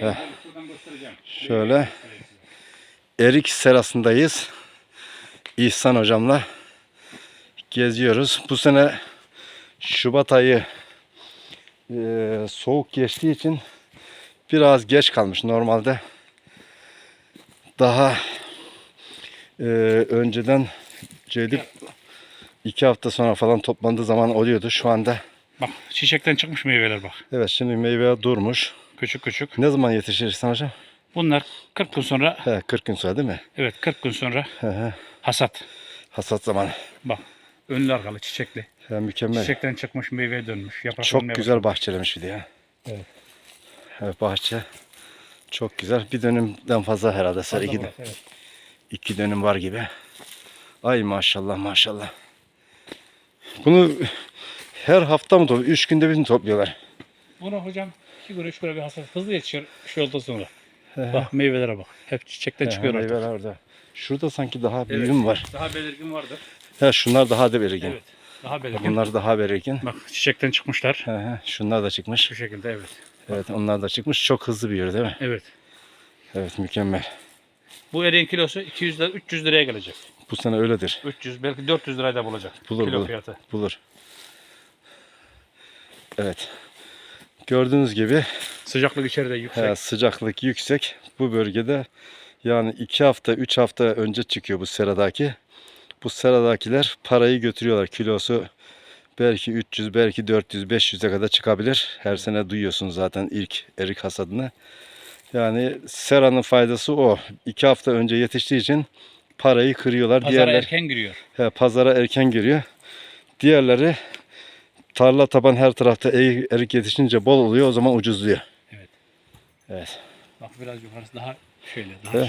Heh. Şöyle erik serasındayız. İhsan hocamla geziyoruz. Bu sene Şubat ayı e, soğuk geçtiği için biraz geç kalmış. Normalde daha e, önceden Cedip iki hafta sonra falan toplandığı zaman oluyordu. Şu anda Bak çiçekten çıkmış meyveler bak. evet şimdi meyve durmuş. Küçük küçük. Ne zaman yetişir hocam? Bunlar 40 gün sonra He, 40 gün sonra değil mi? evet 40 gün sonra He, he. hasat. Hasat zamanı. Bak önlü arkalı çiçekli. He, mükemmel. Çiçekten çıkmış meyveye dönmüş. Yaprak Çok olmaya güzel bahçelemiş bir de ya. Evet. Evet bahçe. Çok güzel. Bir dönümden fazla herhalde. Sarı iki, burası, evet. iki dönüm var gibi. Ay maşallah maşallah. Bunu her hafta mı topluyor? Üç günde bir mi topluyorlar? Bunu hocam iki gün üç güne bir hasat hızlı yetişir şu yolda sonra. Bak meyvelere bak. Hep çiçekten çıkıyor He, artık. meyveler orada. Şurada sanki daha Evet. var. Daha belirgin vardır. He, şunlar daha da belirgin. Evet. Daha belirgin. Bunlar daha belirgin. Bak çiçekten çıkmışlar. He, he, şunlar da çıkmış. Şu şekilde evet. Evet onlar da çıkmış. Çok hızlı büyüyor değil mi? Evet. Evet mükemmel. Bu eriğin kilosu 200 lira 300 liraya gelecek. Bu sene öyledir. 300 belki 400 liraya da bulacak. Bulur, kilo bulur. fiyatı. Bulur. Evet. Gördüğünüz gibi Sıcaklık içeride yüksek. he, sıcaklık yüksek. Bu bölgede yani 2 hafta 3 hafta önce çıkıyor bu seradaki. Bu seradakiler parayı götürüyorlar. Kilosu belki 300 belki 400 500'e kadar çıkabilir. Her sene duyuyorsunuz zaten ilk erik hasadını. Yani seranın faydası o. 2 hafta önce yetiştiği için parayı kırıyorlar. Pazara Diğerler erken giriyor. He, pazara erken giriyor. Diğerleri tarla taban her tarafta eri- erik yetişince bol oluyor o zaman ucuzluyor. Evet. Evet. Bak biraz yukarısı daha şöyle daha Evet.